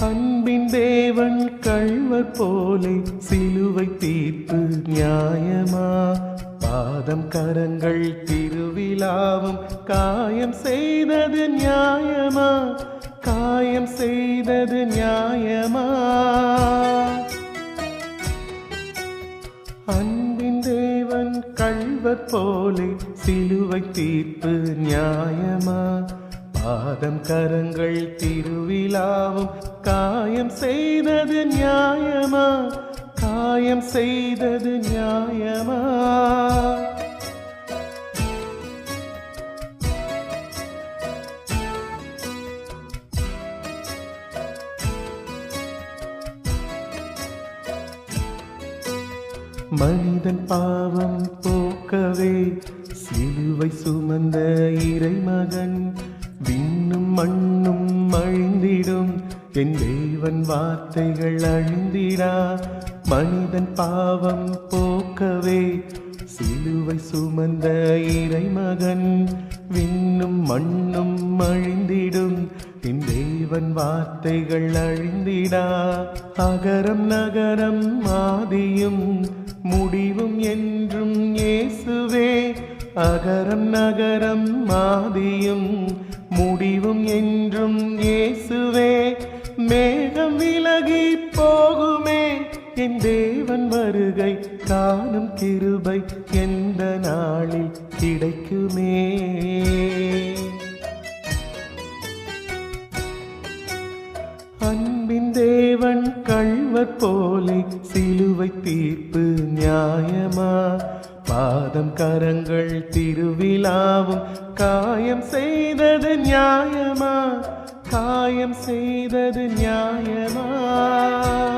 அன்பின் தேவன் கள்வர் போலே சிலுவை தீர்ப்பு நியாயமா? பாதம் கரங்கள் திருவிழாவும் காயம் செய்தது நியாயமா? காயம் செய்தது நியாயமா? அன்பின் தேவன் கள்வர் போலே சிலுவை தீர்ப்பு நியாயமா? பாதம் கரங்கள் திருவிழாவும் காயம் செய்தது நியாயமா? காயம் செய்தது நியாயமா? மனிதன் பாவம் போக்கவே சிலுவை சுமந்த இறைமகன் விண்ணும் மண்ணும் அழிந்திடும் என் தேவன் வார்த்தைகள் அழிந்திடா. மனிதன் பாவம் போக்கவே. சிலுவை சுமந்த இறைமகன். விண்ணும் மண்ணும் அழிந்திடும் என் தேவன் வார்த்தைகள் அழிந்திடா. அகரம் நகரம் மாதியும் முடிவும் என்றும் இயேசுவே. அகரம் நகரம் மாதியும் முடிவும் என்றும் இயேசுவே. மேகம் விலகி போகுமே என் தேவன் வருகை காணும் கிருபை எந்த நாளில் கிடைக்குமே. கழ்வர் கள்வர் போலே சிலுவை தீர்ப்பு நியாயமா? பாதம் கரங்கள் திருவிழாவும் காயம் செய்தது நியாயமா? காயம் செய்தது நியாயமா?